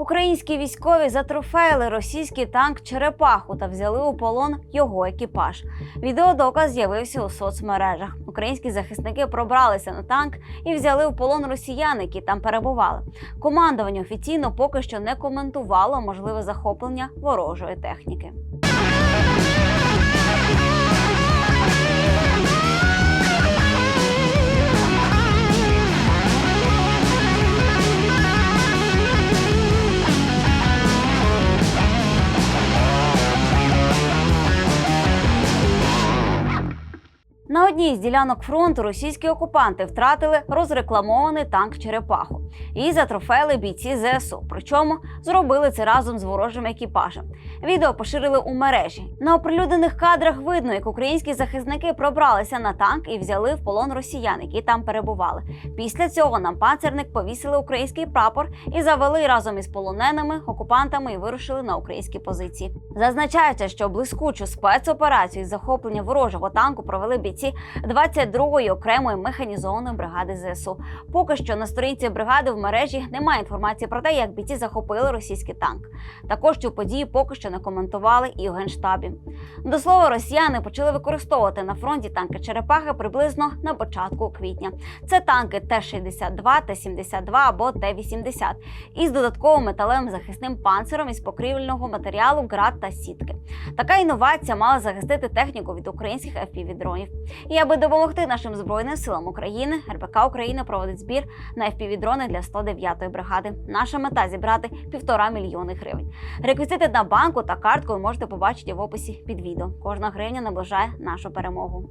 Українські військові затрофеїли російський танк Черепаху та взяли у полон його екіпаж. Відеодоказ з'явився у соцмережах. Українські захисники пробралися на танк і взяли у полон росіян, які там перебували. Командування офіційно поки що не коментувало можливе захоплення ворожої техніки. На одній з ділянок фронту російські окупанти втратили розрекламований танк Черепаху і затрофеїли бійці ЗСУ. Причому зробили це разом з ворожим екіпажем. Відео поширили у мережі. На оприлюднених кадрах видно, як українські захисники пробралися на танк і взяли в полон росіян, які там перебували. Після цього на панцерник повісили український прапор і завели разом із полоненими окупантами і вирушили на українські позиції. Зазначається, що блискучу спецоперацію із захоплення ворожого танку провели бійці 22-ї окремої механізованої бригади ЗСУ. Поки що на сторінці бригади в мережі немає інформації про те, як бійці захопили російський танк. Також цю подію поки що не коментували і у генштабі. До слова, росіяни почали використовувати на фронті танки черепахи приблизно на початку квітня. Це танки Т-62, Т-72 або Т-80 із додатковим металевим захисним панциром із покрівельного матеріалу град та сітки. Така інновація мала захистити техніку від українських FPV-дронів. І аби допомогти нашим збройним силам України, РБК України проводить збір на FPV-дрони для 109-ї бригади. Наша мета зібрати півтора мільйони гривень. Реквізити на банку та картку ви можете побачити в описі під відео. Кожна гривня наближає нашу перемогу.